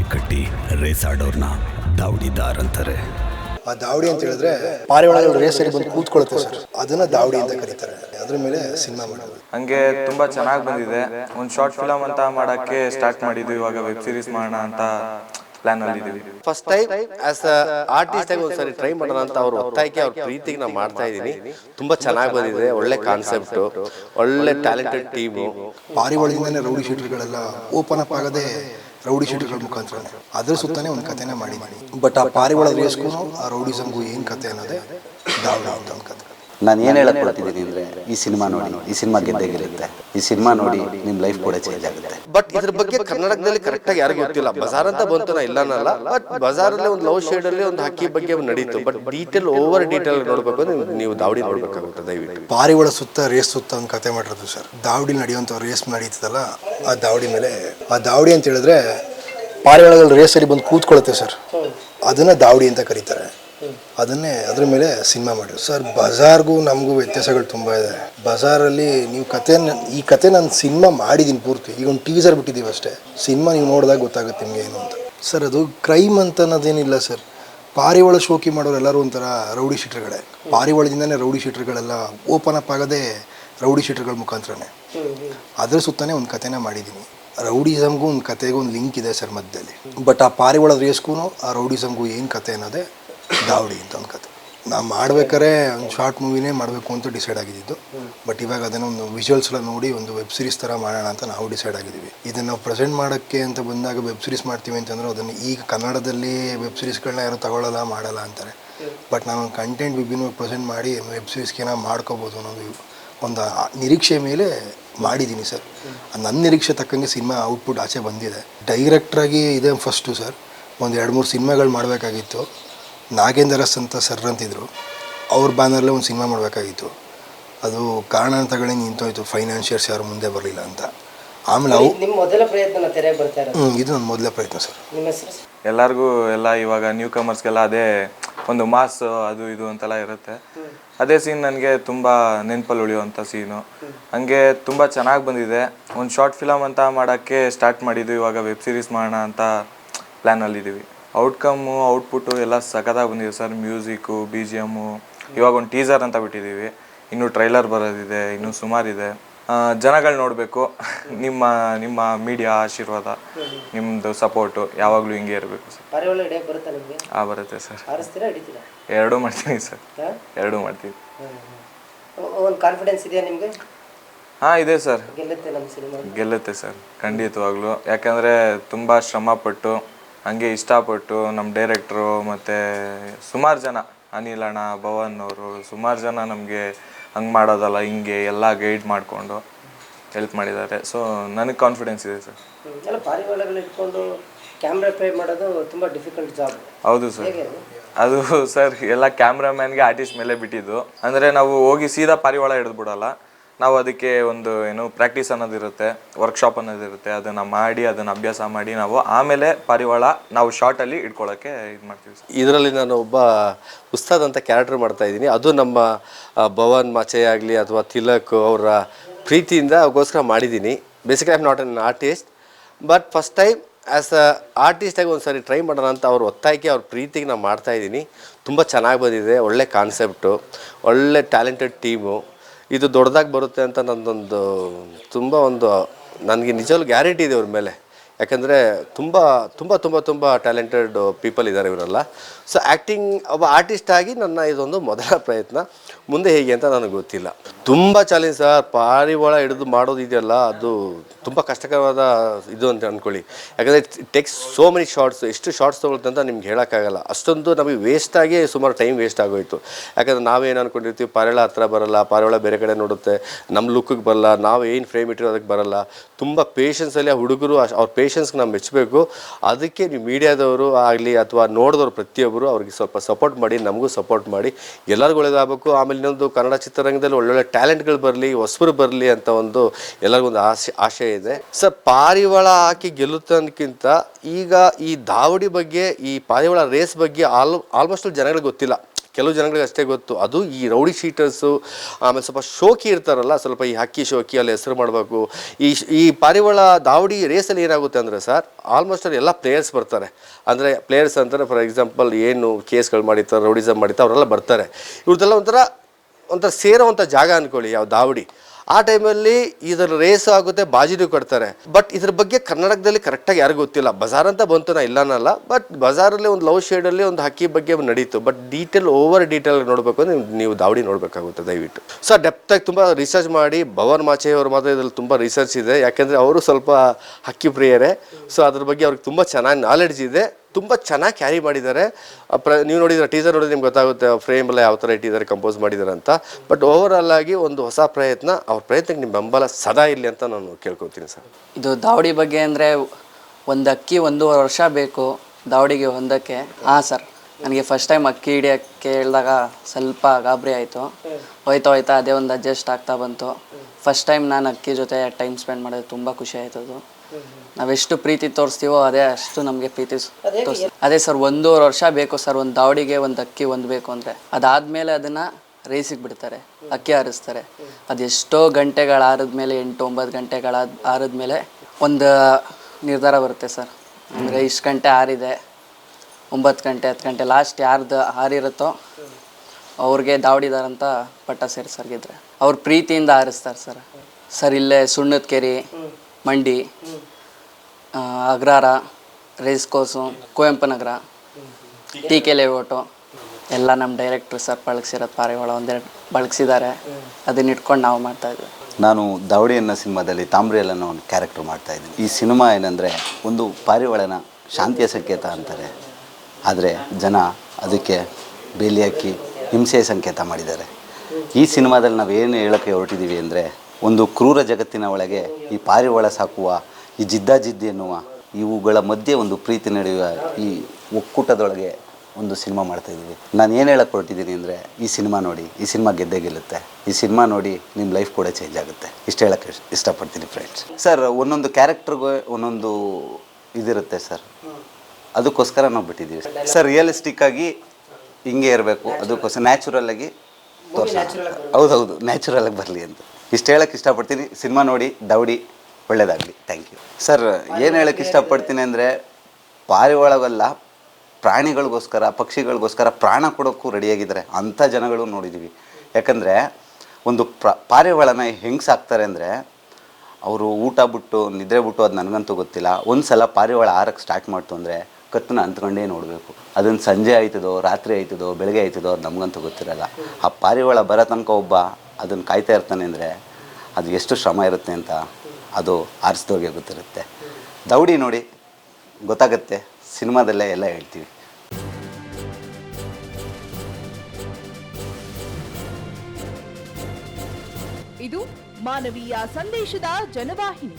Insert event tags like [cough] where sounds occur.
Magic ಕಟ್ಟಿ race ಆಡೋರ್ನ ದಾವಡಿದಾರಂತಾರೆ. ಆ ದಾವಡಿ ಅಂತ ಹೇಳಿದ್ರೆ ಪಾರಿವಾಳಗಳು ರೇಸಲ್ಲಿ ಬಂದು ಕೂತ್ಕೊಳ್ಳುತ್ತೆ ಸರ್. ಅದನ್ನ ದಾವಡಿ ಅಂತ ಕರೀತಾರೆ. ಅದ್ರ ಮೇಲೆ ಸಿನಿಮಾ ಮಾಡೋದು. ಹಂಗೆ ತುಂಬಾ ಚೆನ್ನಾಗಿ ಬಂದಿದೆ. ಒಂದು ಶಾರ್ಟ್ ಫಿಲಮ್ ಅಂತ ಮಾಡಕ್ಕೆ ಸ್ಟಾರ್ಟ್ ಮಾಡಿದ್ವಿ. ಇವಾಗ ವೆಬ್ ಸೀರೀಸ್ ಮಾಡೋಣ ಅಂತ ಪ್ಲಾನ್ ಅಲ್ಲಿ ಇದೀವಿ. First time as a artist ಆಗಿ ಒಂದ್ಸರಿ ಟ್ರೈ ಮಾಡೋಣ ಅಂತ ಅವ್ರ ಒತ್ತಾಯಕ್ಕೆ ಅವ್ರ ಪ್ರೀತಿಗೆ ನಾನು ಮಾಡ್ತಾ ಇದ್ದೀನಿ ತುಂಬಾ ಚೆನ್ನಾಗಿ ಬಂದಿದೆ. ಒಳ್ಳೆ ಕಾನ್ಸೆಪ್ಟ್ ಒಳ್ಳೆ ಟ್ಯಾಲೆಂಟೆಡ್ ಟೀಮು ಪಾರಿವಾಳದಿಂದನೇ ರೌಡಿ ಶೀಟ್ಗಳೆಲ್ಲ ಓಪನ್ ಅಪ್ ಆಗದೆ ರೌಡಿ ಶೀಟ್ಗಳ ಮುಖಾಂತರ. ಅದ್ರ ಸುತ್ತಾನೆ ಒಂದು ಕಥೆನ ಮಾಡಿ ಬಟ್ ಆ ಪಾರಿವಾಳ ರೇಸ್ಗೂ ಆ ರೌಡಿಸಮ್ಗೂ ಏನು ಕತೆ ಅನ್ನೋದೇ ದಾವಣ ಅಂತ ಒಂದು ಕತೆ ನಾನು ಏನು ಹೇಳಕ್ ಕೊಡ್ತಿದ್ದೀನಿ ಅಂದ್ರೆ ಈ ಸಿನಿಮಾ ನೋಡಿ ಈ ಸಿನಿಮಾ ಗೆದ್ದೇ ಗೆಲ್ಲುತ್ತೆ ಈ ಸಿನಿಮಾ ನೋಡಿ ನಿಮ್ಮ ಲೈಫ್ ಕೂಡ ಚೇಂಜ್ ಆಗುತ್ತೆ. ಬಟ್ ಇದ್ರ ಬಗ್ಗೆ ಕರ್ನಾಟಕದಲ್ಲಿ ಕರೆಕ್ಟ್ ಆಗಿ ಯಾರಿಗೂ ಗೊತ್ತಿಲ್ಲ. ಬಜಾರ್ ಅಂತ ಬಂತು ನಾ ಇಲ್ಲನಲ್ಲ. ಬಟ್ ಬಜಾರಲ್ಲಿ ಒಂದು ಲವ್ ಶೇಡ್ ಅಲ್ಲಿ ಒಂದು ಹಕ್ಕಿ ಬಗ್ಗೆ ನಡೀತು. ಬಟ್ ಡೀಟೇಲ್ ಓವರ್ ಡೀಟೇಲ್ ನೋಡ್ಬೇಕು ಅಂದ್ರೆ ನೀವು ದಾವಡಿ ನೋಡ್ಬೇಕಾಗುತ್ತೆ ದಯವಿಟ್ಟು. ಪಾರಿವಾಳ ಸುತ್ತ ರೇಸ್ ಸುತ್ತ ಒಂದು ಕತೆ ಮಾಡಿರೋದು ಸರ್. ದಾವಡಿ ನಡೆಯುವಂಥ ರೇಸ್ ನಡೀತದಲ್ಲ ಆ ದಾವಡಿ ಮೇಲೆ. ಆ ದಾವಡಿ ಅಂತ ಹೇಳಿದ್ರೆ ರೇಸ್ ರೇಸಲ್ಲಿ ಬಂದು ಕೂತ್ಕೊಳ್ಳುತ್ತೆ ಸರ್. ಅದನ್ನ ದಾವಡಿ ಅಂತ ಕರೀತಾರೆ. ಅದನ್ನೇ ಅದ್ರ ಮೇಲೆ ಸಿನಿಮಾ ಮಾಡಿದ್ರು. ಸರ್, ಬಜಾರ್ಗೂ ನಮಗೂ ವ್ಯತ್ಯಾಸಗಳು ತುಂಬ ಇದೆ. ಬಜಾರಲ್ಲಿ ನೀವು ಕತೆ ಈ ಕತೆ ನಾನು ಸಿನಿಮಾ ಮಾಡಿದ್ದೀನಿ ಪೂರ್ತಿ. ಈಗ ಒಂದು ಟೀಸರ್ ಬಿಟ್ಟಿದ್ದೀವಿ ಅಷ್ಟೇ. ಸಿನಿಮಾ ನೀವು ನೋಡಿದಾಗ ಗೊತ್ತಾಗುತ್ತೆ ನಿಮಗೆ ಏನು ಅಂತ. ಸರ್, ಅದು ಕ್ರೈಮ್ ಅಂತ ಅನ್ನೋದೇನಿಲ್ಲ ಸರ್. ಪಾರಿವಾಳ ಶೋಕಿ ಮಾಡೋರು ಎಲ್ಲರೂ ಒಂಥರ ರೌಡಿ ಶೀಟರ್ಗಳೇ. ಪಾರಿವಾಳದಿಂದನೇ ರೌಡಿ ಶೀಟರ್ಗಳೆಲ್ಲ ಓಪನ್ ಅಪ್ ಆಗೋದೇ ರೌಡಿ ಶೀಟರ್ಗಳ ಮುಖಾಂತರನೇ. ಅದ್ರ ಸುತ್ತಾನೆ ಒಂದು ಕತೆನ ಮಾಡಿದ್ದೀನಿ. ರೌಡಿಸಮ್ಗೂ ಒಂದು ಕತೆಗೂ ಒಂದು ಲಿಂಕ್ ಇದೆ ಸರ್ ಮಧ್ಯದಲ್ಲಿ. ಬಟ್ ಆ ಪಾರಿವಾಳ ರೇಸ್ಗೂ ಆ ರೌಡಿಸಮ್ಗೂ ಏನು ಕತೆ ಅನ್ನೋದೇ ದಾವಡಿ ಅಂತ ಒಂದು ಕತೆ ಮಾಡ್ಬೇಕಾದ್ರೆ ಒಂದು ಶಾರ್ಟ್ ಮೂವಿನೇ ಮಾಡಬೇಕು ಅಂತ ಡಿಸೈಡ್ ಆಗಿದ್ದು. ಬಟ್ ಇವಾಗ ಅದನ್ನು ಒಂದು ವಿಜುವಲ್ಸ್ ಎಲ್ಲ ನೋಡಿ ಒಂದು ವೆಬ್ ಸೀರೀಸ್ ಥರ ಮಾಡೋಣ ಅಂತ ನಾವು ಡಿಸೈಡ್ ಆಗಿದ್ದೀವಿ. ಇದನ್ನು ಪ್ರೆಸೆಂಟ್ ಮಾಡೋಕ್ಕೆ ಅಂತ ಬಂದಾಗ ವೆಬ್ ಸೀರೀಸ್ ಮಾಡ್ತೀವಿ ಅಂತಂದ್ರೆ ಅದನ್ನು ಈಗ ಕನ್ನಡದಲ್ಲಿ ವೆಬ್ ಸೀರೀಸ್ಗಳನ್ನ ಯಾರು ತಗೊಳ್ಳಲ್ಲ ಮಾಡಲ್ಲ ಅಂತಾರೆ. ಬಟ್ ನಾನು ಒಂದು ಕಂಟೆಂಟ್ ವಿಭಿನ್ನವಾಗಿ ಪ್ರೆಸೆಂಟ್ ಮಾಡಿ ವೆಬ್ ಸೀರೀಸ್ಗೆ ಏನೋ ಮಾಡ್ಕೋಬೋದು ಅನ್ನೋದು ಒಂದು ನಿರೀಕ್ಷೆ ಮೇಲೆ ಮಾಡಿದ್ದೀನಿ ಸರ್ ನನ್ನ ನಿರೀಕ್ಷೆ ತಕ್ಕಂಗೆ ಸಿನಿಮಾ ಔಟ್ಪುಟ್ ಆಚೆ ಬಂದಿದೆ. ಡೈರೆಕ್ಟ್ರಾಗಿ ಇದೆ ಫಸ್ಟು ಸರ್ ಒಂದು ಎರಡು ಮೂರು ಸಿನಿಮಾಗಳು ಮಾಡಬೇಕಾಗಿತ್ತು. ನಾಗೇಂದ್ರಸ್ ಅಂತ ಸರ್ ಅಂತಿದ್ರು ಅವ್ರ ಬ್ಯಾನರ್ಲೇ ಒಂದು ಸಿನಿಮಾ ಮಾಡಬೇಕಾಗಿತ್ತು. ಅದು ಕಾರಣ ಕಾರಣಾಂತರಗಳೇ ನಿಂತೋಯ್ತು ಫೈನಾನ್ಷಿಯರ್ಸ್ ಯಾರು ಮುಂದೆ ಬರಲಿಲ್ಲ ಅಂತ. ಆಮೇಲೆ ಅವು ನಿಮ್ಮ ಮೊದಲ ಪ್ರಯತ್ನ ತೆರೆ ಬರ್ತಾ ಇರೋದು? ಹ್ಞೂ ಇದು ನನ್ನ ಮೊದಲ ಪ್ರಯತ್ನ ಸರ್. ನಿಮ್ಮ ಹೆಸರು ಎಲ್ಲರಿಗೂ ಎಲ್ಲ ಇವಾಗ ನ್ಯೂ ಕಮರ್ಸ್ಗೆಲ್ಲ ಅದೇ ಒಂದು ಮಾಸ್ ಅದು ಇದು ಅಂತೆಲ್ಲ ಇರುತ್ತೆ. ಅದೇ ಸೀನ್ ನನಗೆ ತುಂಬ ನೆನಪಲ್ಲಿ ಉಳಿಯುವಂಥ ಸೀನು ಹಂಗೆ ತುಂಬ ಚೆನ್ನಾಗಿ ಬಂದಿದೆ. ಒಂದು ಶಾರ್ಟ್ ಫಿಲಮ್ ಅಂತ ಮಾಡೋಕ್ಕೆ ಸ್ಟಾರ್ಟ್ ಮಾಡಿದ್ದು ಇವಾಗ ವೆಬ್ ಸೀರೀಸ್ ಮಾಡೋಣ ಅಂತ ಪ್ಲ್ಯಾನಲ್ಲಿದ್ದೀವಿ ಔಟ್ಕಮ್ಮು ಔಟ್ಪುಟ್ಟು ಎಲ್ಲ ಸಖತ್ತಾಗಿ ಬಂದಿದೆ sir. Music B G M ಇವಾಗ ಒಂದು ಟೀಸರ್ ಅಂತ ಬಿಟ್ಟಿದ್ದೀವಿ ಇನ್ನು ಟ್ರೈಲರ್ ಬರೋದಿದೆ ಇನ್ನೂ ಸುಮಾರಿದೆ. ಜನಗಳು ನೋಡಬೇಕು. [laughs] ನಿಮ್ಮ ನಿಮ್ಮ ಮೀಡಿಯಾ ಆಶೀರ್ವಾದ ನಿಮ್ಮದು ಸಪೋರ್ಟು ಯಾವಾಗಲೂ ಹಿಂಗೆ ಇರಬೇಕು ಸರ್. ಹಾಂ ಬರುತ್ತಾ ನಿಮಗೆ? ಆ ಬರುತ್ತೆ ಸರ್. ಎರಡೂ ಮಾಡ್ತೀನಿ ಸರ್. ಎರಡೂ ಮಾಡ್ತೀನಿ. ಕಾನ್ಫಿಡೆನ್ಸ್ ಇದೆಯಾ ನಿಮಗೆ? ಹಾಂ ಇದೆ ಸರ್. ಗೆಲ್ಲುತ್ತೆ ಸರ್ ಖಂಡಿತವಾಗ್ಲು ಗೆಲ್ಲುತ್ತೆ ಸರ್. ಖಂಡಿತವಾಗ್ಲೂ. ಯಾಕಂದರೆ ತುಂಬ ಶ್ರಮಪಟ್ಟು ಹಂಗೆ ಇಷ್ಟಪಟ್ಟು ನಮ್ಮ ಡೈರೆಕ್ಟ್ರು ಮತ್ತು ಸುಮಾರು ಜನ ಅನಿಲ್ ಅಣ್ಣ ಭವನ್ ಅವರು ಸುಮಾರು ಜನ ನಮಗೆ ಹಂಗೆ ಮಾಡೋದಲ್ಲ ಹಿಂಗೆ ಎಲ್ಲ ಗೈಡ್ ಮಾಡಿಕೊಂಡು ಹೆಲ್ಪ್ ಮಾಡಿದ್ದಾರೆ. ಸೊ ನನಗೆ ಕಾನ್ಫಿಡೆನ್ಸ್ ಇದೆ ಸರ್. ಎಲ್ಲ ಪಾರಿವಾಳಗಳು ಇಟ್ಕೊಂಡು ಕ್ಯಾಮ್ರಾ ಪೇ ಮಾಡೋದು ತುಂಬ ಡಿಫಿಕಲ್ಟ್ ಜಾಬ್ ಹೌದು ಸರ್. ಅದು? [laughs] ಸರ್ ಎಲ್ಲ ಕ್ಯಾಮ್ರಾಮ್ಯಾನ್ಗೆ ಆರ್ಟಿಸ್ಟ್ ಮೇಲೆ ಬಿಟ್ಟಿದ್ದು. ಅಂದರೆ ನಾವು ಹೋಗಿ ಸೀದಾ ಪಾರಿವಾಳ ಹಿಡಿದು ಬಿಡಲ್ಲ ನಾವು ಅದಕ್ಕೆ ಒಂದು ಏನು ಪ್ರಾಕ್ಟೀಸ್ ಅನ್ನೋದಿರುತ್ತೆ ವರ್ಕ್ಶಾಪ್ ಅನ್ನೋದಿರುತ್ತೆ ಅದನ್ನು ಮಾಡಿ, ಅದನ್ನು ಅಭ್ಯಾಸ ಮಾಡಿ ನಾವು ಆಮೇಲೆ ಪರಿವಾಳ ನಾವು ಶಾರ್ಟಲ್ಲಿ ಇಟ್ಕೊಳ್ಳೋಕ್ಕೆ ಇದು ಮಾಡ್ತೀವಿ ಇದರಲ್ಲಿ ನಾನು ಒಬ್ಬ ಉಸ್ತಾದ್ ಅಂತ ಕ್ಯಾರೆಕ್ಟರ್ ಮಾಡ್ತಾ ಇದ್ದೀನಿ. ಅದು ನಮ್ಮ ಭವನ್ ಮಾಚೆ ಆಗಲಿ ಅಥವಾ ತಿಲಕ್ ಅವರ ಪ್ರೀತಿಯಿಂದ ಅವಗೋಸ್ಕರ ಮಾಡಿದ್ದೀನಿ. Basically I'm not an artist but first time as a ಆರ್ಟಿಸ್ಟಾಗಿ ಒಂದು ಸರಿ ಟ್ರೈ ಮಾಡೋಣ ಅಂತ ಅವ್ರ ಒತ್ತಾಯಕ್ಕೆ, ಅವ್ರ ಪ್ರೀತಿಗೆ ನಾನು ಮಾಡ್ತಾ ಇದ್ದೀನಿ. ತುಂಬ ಚೆನ್ನಾಗಿ ಬಂದಿದೆ, ಒಳ್ಳೆ ಕಾನ್ಸೆಪ್ಟು ಒಳ್ಳೆ ಟ್ಯಾಲೆಂಟೆಡ್ ಟೀಮು ಇದು ದೊಡ್ಡದಾಗಿ ಬರುತ್ತೆ ಅಂತ ನನ್ನದೊಂದು ತುಂಬ ಒಂದು ನನಗೆ ನಿಜವಾಗ್ಲೂ ಗ್ಯಾರಂಟಿ ಇದೆ ಅವ್ರ ಮೇಲೆ. ಯಾಕಂದರೆ ತುಂಬ ತುಂಬ ತುಂಬ ತುಂಬ ಟ್ಯಾಲೆಂಟೆಡ್ ಪೀಪಲ್ ಇದ್ದಾರೆ ಇವರೆಲ್ಲ. ಸೊ ಆ್ಯಕ್ಟಿಂಗ್ ಒಬ್ಬ ಆರ್ಟಿಸ್ಟ್ ಆಗಿ ನನ್ನ ಇದೊಂದು ಮೊದಲ ಪ್ರಯತ್ನ. ಮುಂದೆ ಹೇಗೆ ಅಂತ ನನಗೆ ಗೊತ್ತಿಲ್ಲ. ತುಂಬ ಚಾಲೆಂಜ್ ಸರ್ ಪಾರಿವಾಳ ಹಿಡಿದು ಮಾಡೋದು ಇದೆಯಲ್ಲ, ಅದು ತುಂಬ ಕಷ್ಟಕರವಾದ ಇದು ಅಂತ ಅಂದ್ಕೊಳ್ಳಿ ಯಾಕಂದರೆ ಟೆಕ್ಸ್ ಸೋ ಮೆನಿ ಶಾರ್ಟ್ಸ್ ಎಷ್ಟು ಶಾರ್ಟ್ಸ್ ತೊಗೊಳುತ್ತೆ ನಿಮ್ಗೆ ಹೇಳೋಕ್ಕಾಗಲ್ಲ. ಅಷ್ಟೊಂದು ನಮಗೆ ವೇಸ್ಟಾಗಿ ಸುಮಾರು ಟೈಮ್ ವೇಸ್ಟ್ ಆಗೋಯಿತು. ಯಾಕಂದರೆ ನಾವೇನು ಅಂದ್ಕೊಂಡಿರ್ತೀವಿ ಪಾರಿವಾಳ ಹತ್ರ ಬರಲ್ಲ, ಪಾರಿವಾಳ ಬೇರೆ ಕಡೆ ನೋಡುತ್ತೆ ನಮ್ಮ ಲುಕ್ಕಿಗೆ ಬರಲ್ಲ ನಾವು ಏನು ಫ್ರೇಮ್ ಇಟ್ಟಿರೋ ಅದಕ್ಕೆ ಬರಲ್ಲ. ತುಂಬ ಪೇಷನ್ಸಲ್ಲಿ ಆ ಹುಡುಗರು, ಅವ್ರ ಅವ್ರ ಪೇಷನ್ಸ್ಗೆ ನಾವು ಮೆಚ್ಚಬೇಕು. ಅದಕ್ಕೆ ನೀವು ಮೀಡಿಯಾದವರು ಆಗಲಿ ಅಥವಾ ನೋಡಿದವರು ಪ್ರತಿಯೊಬ್ಬರು ಅವ್ರಿಗೆ ಸ್ವಲ್ಪ ಸಪೋರ್ಟ್ ಮಾಡಿ, ನಮಗೂ ಸಪೋರ್ಟ್ ಮಾಡಿ. ಎಲ್ಲರಿಗೂ ಒಳ್ಳೆಯದಾಗಬೇಕು ಆಮೇಲೆ ಇನ್ನೊಂದು ಕನ್ನಡ ಚಿತ್ರರಂಗದಲ್ಲಿ ಒಳ್ಳೊಳ್ಳೆ ಟ್ಯಾಲೆಂಟ್ಗಳು ಬರಲಿ, ಹೊಸಬರು ಬರಲಿ ಅಂತ ಒಂದು ಎಲ್ಲರಿಗೊಂದು ಆಸೆ, ಆಶೆ ಇದೆ. ಸರ್, ಪಾರಿವಾಳ ಹಾಕಿ ಗೆಲ್ಲುತ್ತಕ್ಕಿಂತ ಈಗ ಈ ದಾವಡಿ ಬಗ್ಗೆ, ಈ ಪಾರಿವಾಳ ರೇಸ್ ಬಗ್ಗೆ ಆಲ್ ಆಲ್ಮೋಸ್ಟ್ ಜನಗಳಿಗೆ ಗೊತ್ತಿಲ್ಲ. ಕೆಲವು ಜನಗಳಿಗೆ ಅಷ್ಟೇ ಗೊತ್ತು. ಅದು ಈ ರೌಡಿ ಶೀಟರ್ಸು ಆಮೇಲೆ ಸ್ವಲ್ಪ ಶೋಕಿ ಇರ್ತಾರಲ್ಲ, ಸ್ವಲ್ಪ ಈ ಹಕ್ಕಿ ಶೋಕಿ ಅಲ್ಲಿ ಹೆಸರು ಮಾಡಬೇಕು. ಈ ಈ ಪಾರಿವಾಳ ದಾವಡಿ ರೇಸಲ್ಲಿ ಏನಾಗುತ್ತೆ ಅಂದರೆ ಸರ್ ಆಲ್ಮೋಸ್ಟ್ ಅಲ್ಲಿ ಎಲ್ಲ ಪ್ಲೇಯರ್ಸ್ ಬರ್ತಾರೆ. ಅಂದರೆ ಪ್ಲೇಯರ್ಸ್ ಅಂತಾರೆ ಫಾರ್ ಎಕ್ಸಾಂಪಲ್ ಏನು ಕೇಸ್ಗಳು ಮಾಡಿರ್ತಾರೆ ರೌಡಿಸಮ್ ಮಾಡಿರ್ತಾರೆ, ಅವರೆಲ್ಲ ಬರ್ತಾರೆ. ಇವ್ರದ್ದೆಲ್ಲ ಒಂಥರ ಒಂಥರ ಸೇರೋವಂಥ ಜಾಗ ಅಂದ್ಕೊಳ್ಳಿ ಯಾವ ದಾವಡಿ. ಆ ಟೈಮಲ್ಲಿ ಇದರ ರೇಸ್ ಆಗುತ್ತೆ, ಬಾಜಿನೂ ಕೊಡ್ತಾರೆ. ಬಟ್ ಇದ್ರ ಬಗ್ಗೆ ಕರ್ನಾಟಕದಲ್ಲಿ ಕರೆಕ್ಟಾಗಿ ಯಾರಿಗೂ ಗೊತ್ತಿಲ್ಲ. ಬಜಾರ್ ಅಂತ ಬಂತು ನಾ ಇಲ್ಲನಲ್ಲ ಬಟ್ ಬಜಾರಲ್ಲಿ ಒಂದು ಲವ್ ಶೇಡಲ್ಲಿ ಒಂದು ಹಕ್ಕಿ ಬಗ್ಗೆ ನಡೀತು. ಬಟ್ ಡೀಟೇಲ್ ಓವರ್ ಡೀಟೇಲ್ ನೋಡಬೇಕು ಅಂದ್ರೆ ನೀವು- ದಾವಡಿ ನೋಡಬೇಕಾಗುತ್ತೆ ದಯವಿಟ್ಟು. ಸೊ ಡೆಪ್ತಾಗಿ ತುಂಬ ರಿಸರ್ಚ್ ಮಾಡಿ, ಭವನ್ ಮಾಚೆ ಅವ್ರ ಮಾತ್ರ ಇದ್ರಲ್ಲಿ ತುಂಬ ರಿಸರ್ಚ್ ಇದೆ. ಯಾಕೆಂದರೆ ಅವರು ಸ್ವಲ್ಪ ಹಕ್ಕಿ ಪ್ರಿಯರೇ. ಸೊ ಅದ್ರ ಬಗ್ಗೆ ಅವ್ರಿಗೆ ತುಂಬ ಚೆನ್ನಾಗಿ ನಾಲೆಡ್ಜ್ ಇದೆ. ತುಂಬ ಚೆನ್ನಾಗಿ ಕ್ಯಾರಿ ಮಾಡಿದ್ದಾರೆ. ಪ್ರ, ನೀವು ನೋಡಿದ್ರೆ ಟೀಸರ್ ನೋಡಿದ್ರೆ ನಿಮ್ಗೆ ಗೊತ್ತಾಗುತ್ತೆ ಫ್ರೇಮ್ ಎಲ್ಲ ಯಾವ ಥರ ಇಟ್ಟಿದ್ದಾರೆ ಕಂಪೋಸ್ ಮಾಡಿದ್ದಾರೆ ಅಂತ. ಬಟ್ ಓವರ್ ಆಗಿ ಒಂದು ಹೊಸ ಪ್ರಯತ್ನ, ಅವ್ರ ಪ್ರಯತ್ನಕ್ಕೆ ನಿಮ್ಮ ಬೆಂಬಲ ಸದಾ ಇರಲಿ ಅಂತ ನಾನು ಕೇಳ್ಕೊತೀನಿ ಸರ್. ಇದು ದಾವಡಿ ಬಗ್ಗೆ ಅಂದರೆ ಒಂದು ಅಕ್ಕಿ ಒಂದೂವರೆ ವರ್ಷ ಬೇಕು ದಾವಡಿಗೆ ಹೊಂದಕ್ಕೆ ಹಾಂ ಸರ್. ನನಗೆ ಫಸ್ಟ್ ಟೈಮ್ ಅಕ್ಕಿ ಹಿಡಿಯೋಕ್ಕೆ ಹೇಳಿದಾಗ ಸ್ವಲ್ಪ ಗಾಬರಿ ಆಯಿತು. ಹೋಯ್ತಾ ಹೋಯ್ತಾ ಅದೇ ಒಂದು ಅಡ್ಜಸ್ಟ್ ಆಗ್ತಾ ಬಂತು. ಫಸ್ಟ್ ಟೈಮ್ ನಾನು ಅಕ್ಕಿ ಜೊತೆ ಟೈಮ್ ಸ್ಪೆಂಡ್ ಮಾಡೋದು ತುಂಬ ಖುಷಿ ಆಯ್ತದು ನಾವೆಷ್ಟು ಪ್ರೀತಿ ತೋರಿಸ್ತೀವೋ ಅದೇ ಅಷ್ಟು ನಮಗೆ ಪ್ರೀತಿ ಅದೇ ಸರ್ ಒಂದೂವರೆ ವರ್ಷ ಬೇಕು ಸರ್ ಒಂದು ದಾವಡಿಗೆ ಒಂದು ಅಕ್ಕಿ ಒಂದು ಬೇಕು ಅಂದರೆ. ಅದಾದಮೇಲೆ ಅದನ್ನು ರೇಸಿಗೆ ಬಿಡ್ತಾರೆ ಅಕ್ಕಿ ಆರಿಸ್ತಾರೆ. ಅದೆಷ್ಟೋ ಗಂಟೆಗಳು ಆರಿದ್ಮೇಲೆ ಎಂಟು ಒಂಬತ್ತು ಗಂಟೆಗಳಾದ ಆರಿದ್ಮೇಲೆ ಒಂದು ನಿರ್ಧಾರ ಬರುತ್ತೆ ಸರ್ ಅಂದರೆ ಇಷ್ಟು ಗಂಟೆ ಆರಿದೆ. ಒಂಬತ್ತು ಗಂಟೆ, ಹತ್ತು ಗಂಟೆ ಲಾಸ್ಟ್ ಯಾರ್ದು ಹಾರಿರುತ್ತೋ ಅವ್ರಿಗೆ ದಾವಡಿದಾರಂತ ಪಟ್ಟ ಸೇರಿಸರ್ಗಿದ್ರೆ ಅವ್ರ ಪ್ರೀತಿಯಿಂದ ಹಾರಿಸ್ತಾರೆ ಸರ್ ಸರ್ ಇಲ್ಲೇ ಸುಣ್ಣದ ಕೆರೆ Mandi Agrahara race course Kuvempu Nagar T K layout ಎಲ್ಲ ನಮ್ಮ ಡೈರೆಕ್ಟ್ರ್ ಸರ್ ಬಳಸಿರೋದು ಪಾರಿವಾಳ ಒಂದೆರಡು ಬಳಸಿದ್ದಾರೆ ಅದನ್ನ ಇಟ್ಕೊಂಡು ನಾವು ಮಾಡ್ತಾ ಇದ್ವಿ. ನಾನು ದಾವಡಿ ಅನ್ನೋ ಸಿನಿಮಾದಲ್ಲಿ ಅನ್ನೋ ಒಂದು ಕ್ಯಾರೆಕ್ಟರ್ ಮಾಡ್ತಾ ಇದ್ದೀನಿ. ಈ ಸಿನಿಮಾ ಏನಂದರೆ ಒಂದು ಪಾರಿವಾಳನ ಶಾಂತಿಯ ಸಂಕೇತ ಅಂತಾರೆ. ಆದರೆ ಜನ ಅದಕ್ಕೆ ಬೇಲಿ ಹಾಕಿ ಹಿಂಸೆಯ ಸಂಕೇತ ಮಾಡಿದ್ದಾರೆ. ಈ ಸಿನಿಮಾದಲ್ಲಿ ನಾವು ಏನು ಹೇಳೋಕ್ಕೆ ಹೊರಟಿದ್ದೀವಿ ಅಂದರೆ ಒಂದು ಕ್ರೂರ ಜಗತ್ತಿನ ಒಳಗೆ ಈ ಪಾರಿವಾಳ ಸಾಕುವ, ಈ ಜಿದ್ದಾಜಿದ್ದಿ ಎನ್ನುವ, ಇವುಗಳ ಮಧ್ಯೆ ಒಂದು ಪ್ರೀತಿ ನಡೆಯುವ ಈ ಒಕ್ಕೂಟದೊಳಗೆ ಒಂದು ಸಿನಿಮಾ ಮಾಡ್ತಾ ಇದ್ದೀವಿ ನಾನು ಏನು ಹೇಳಕ್ಕೆ ಹೊರಟಿದ್ದೀನಿ ಅಂದರೆ ಈ ಸಿನಿಮಾ ನೋಡಿ, ಈ ಸಿನಿಮಾ ಗೆದ್ದೇ ಗೆಲ್ಲುತ್ತೆ. ಈ ಸಿನಿಮಾ ನೋಡಿ ನಿಮ್ಮ ಲೈಫ್ ಕೂಡ ಚೇಂಜ್ ಆಗುತ್ತೆ. ಇಷ್ಟು ಹೇಳಕ್ಕೆ ಇಷ್ಟ- ಇಷ್ಟಪಡ್ತೀನಿ ಫ್ರೆಂಡ್ಸ್ ಸರ್ ಒಂದೊಂದು ಕ್ಯಾರೆಕ್ಟ್ರಿಗೂ ಒಂದೊಂದು ಇದಿರುತ್ತೆ ಸರ್ ಅದಕ್ಕೋಸ್ಕರ ನಾವು ಬಿಟ್ಟಿದ್ದೀವಿ. ಸರ್ ರಿಯಲಿಸ್ಟಿಕ್ ಆಗಿ ಹಿಂಗೆ ಇರಬೇಕು. ಅದಕ್ಕೋಸ್ಕರ ನ್ಯಾಚುರಲ್ ಆಗಿ ತೋರಿಸೋಣ. ಹೌದೌದು ನ್ಯಾಚುರಲ್ ಆಗಿ ಬರಲಿ ಅಂತ. ಇಷ್ಟು ಹೇಳಕ್ಕೆ ಇಷ್ಟಪಡ್ತೀನಿ. ಸಿನಿಮಾ ನೋಡಿ ದೌಡಿ ಒಳ್ಳೇದಾಗಲಿ. ಥ್ಯಾಂಕ್ ಯು ಸರ್ ಏನು ಹೇಳಕ್ಕೆ ಇಷ್ಟಪಡ್ತೀನಿ ಅಂದರೆ ಪಾರಿವಾಳವೆಲ್ಲ ಪ್ರಾಣಿಗಳಿಗೋಸ್ಕರ ಪಕ್ಷಿಗಳಿಗೋಸ್ಕರ ಪ್ರಾಣ ಕೊಡೋಕ್ಕೂ ರೆಡಿಯಾಗಿದ್ದಾರೆ ಅಂಥ ಜನಗಳು ನೋಡಿದ್ದೀವಿ ಯಾಕಂದರೆ ಒಂದು ಪ್ರ ಪಾರಿವಾಳನ ಹೆಂಗೆ ಸಾಕ್ತಾರೆ ಅಂದರೆ ಅವರು ಊಟ ಬಿಟ್ಟು ನಿದ್ರೆ ಬಿಟ್ಟು ಅದು ನನಗಂತೂ ಗೊತ್ತಿಲ್ಲ. ಒಂದು ಸಲ ಪಾರಿವಾಳ ಆರಕ್ಕೆ ಸ್ಟಾರ್ಟ್ ಮಾಡ್ತು ಅಂದರೆ ಕತ್ತನ್ನ ಅಂತ್ಕೊಂಡೇ ನೋಡಬೇಕು. ಅದನ್ನು ಸಂಜೆ ಆಯ್ತದೋ, ರಾತ್ರಿ ಆಯ್ತದೋ, ಬೆಳಗ್ಗೆ ಆಯ್ತದೋ ಅದು ನಮಗಂತೂ ಗೊತ್ತಿರಲ್ಲ. ಆ ಪಾರಿವಾಳ ಬರೋ ತನಕ ಒಬ್ಬ ಅದನ್ನು ಕಾಯ್ತಾ ಇರ್ತಾನೆ ಅಂದರೆ ಅದು ಎಷ್ಟು ಶ್ರಮ ಇರುತ್ತೆ ಅಂತ ಅದು ಆರಿಸ್ದೋಗೆ ಗೊತ್ತಿರುತ್ತೆ. ದೌಡಿ ನೋಡಿ, ಗೊತ್ತಾಗುತ್ತೆ, ಸಿನಿಮಾದಲ್ಲೇ ಎಲ್ಲ ಹೇಳ್ತೀವಿ. ಇದು ಮಾನವೀಯ ಸಂದೇಶದ ಜನವಾಹಿನಿ.